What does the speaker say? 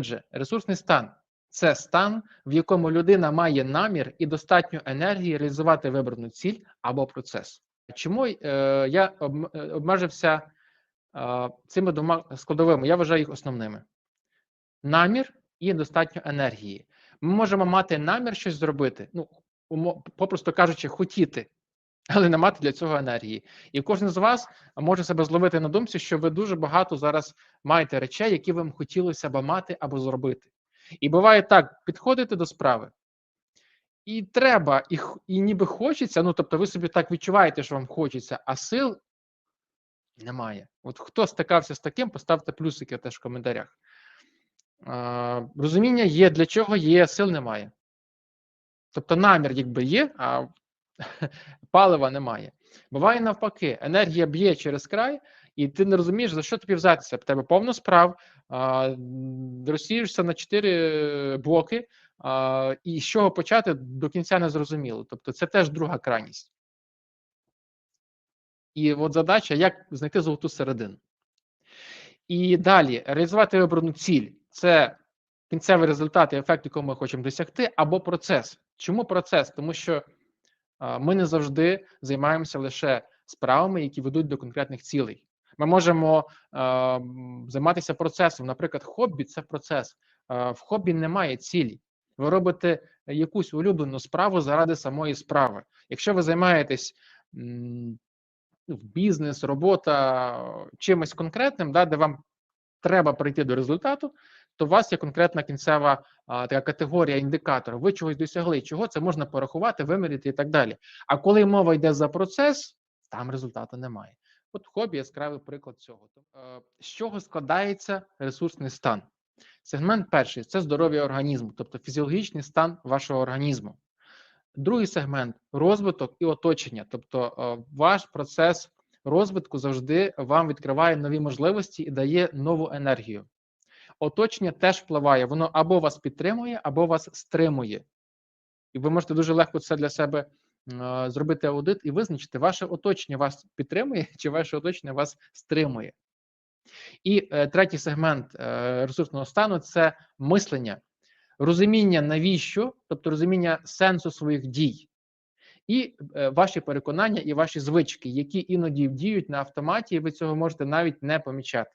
Отже, ресурсний стан це стан, в якому людина має намір і достатньо енергії реалізувати вибрану ціль або процес. Чому е, я е, обмежився е, цими двома складовими? Я вважаю їх основними: намір і достатньо енергії. Ми можемо мати намір щось зробити, ну попросту кажучи, хотіти, але не мати для цього енергії. І кожен з вас може себе зловити на думці, що ви дуже багато зараз маєте речей, які вам хотілося б мати або зробити. І буває так: підходите до справи, і треба, і, і ніби хочеться. Ну тобто, ви собі так відчуваєте, що вам хочеться, а сил немає. От хто стикався з таким, поставте плюсики теж в коментарях. А, розуміння є, для чого є, сил немає. Тобто намір якби є, а палива немає. Буває навпаки, енергія б'є через край, і ти не розумієш, за що тобі взятися. В тебе повно справ, розсієшся на чотири блоки, а, і з чого почати до кінця не зрозуміло. Тобто, це теж друга крайність. І от задача, як знайти золоту середину. І далі реалізувати вибрану ціль це кінцевий результат і ефект, якого ми хочемо досягти, або процес. Чому процес? Тому що ми не завжди займаємося лише справами, які ведуть до конкретних цілей. Ми можемо м, займатися процесом. Наприклад, хобі це процес. А, в хобі немає цілі. Ви робите якусь улюблену справу заради самої справи. Якщо ви займаєтесь в бізнес, робота чимось конкретним, да, де вам треба прийти до результату, то у вас є конкретна кінцева а, така категорія індикатор. Ви чогось досягли, чого це можна порахувати, виміряти і так далі. А коли мова йде за процес, там результату немає. От хобі яскравий приклад цього. Е, З чого складається ресурсний стан? Сегмент перший це здоров'я організму, тобто фізіологічний стан вашого організму. Другий сегмент розвиток і оточення, тобто е, ваш процес розвитку завжди вам відкриває нові можливості і дає нову енергію. Оточення теж впливає, воно або вас підтримує, або вас стримує. І ви можете дуже легко це для себе е, зробити аудит і визначити, ваше оточення вас підтримує, чи ваше оточення вас стримує. І е, третій сегмент е, ресурсного стану це мислення, розуміння навіщо, тобто розуміння сенсу своїх дій, і е, ваші переконання і ваші звички, які іноді діють на автоматі, і ви цього можете навіть не помічати.